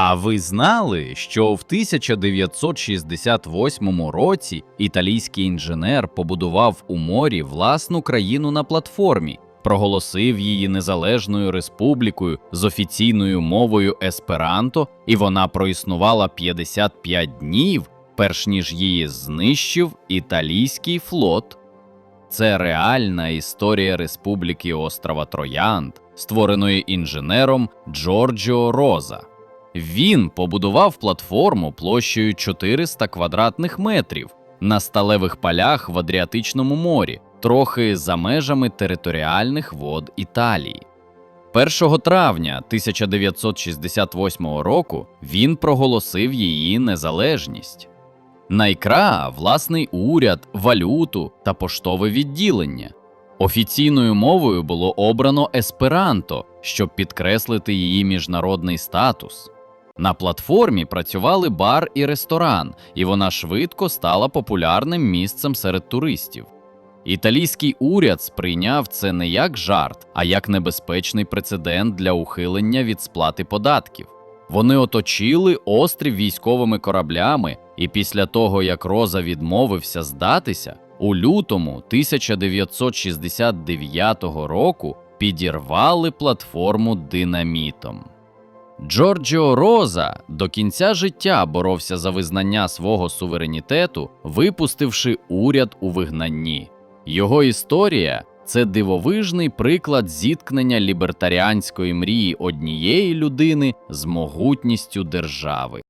А ви знали, що в 1968 році італійський інженер побудував у морі власну країну на платформі, проголосив її незалежною республікою з офіційною мовою есперанто, і вона проіснувала 55 днів, перш ніж її знищив італійський флот. Це реальна історія Республіки острова Троянд, створеної інженером Джорджіо Роза. Він побудував платформу площею 400 квадратних метрів на сталевих полях в Адріатичному морі, трохи за межами територіальних вод Італії. 1 травня 1968 року він проголосив її незалежність. Найкра власний уряд, валюту та поштове відділення. Офіційною мовою було обрано есперанто, щоб підкреслити її міжнародний статус. На платформі працювали бар і ресторан, і вона швидко стала популярним місцем серед туристів. Італійський уряд сприйняв це не як жарт, а як небезпечний прецедент для ухилення від сплати податків. Вони оточили острів військовими кораблями, і після того, як Роза відмовився здатися, у лютому 1969 року підірвали платформу динамітом. Джорджіо Роза до кінця життя боровся за визнання свого суверенітету, випустивши уряд у вигнанні. Його історія це дивовижний приклад зіткнення лібертаріанської мрії однієї людини з могутністю держави.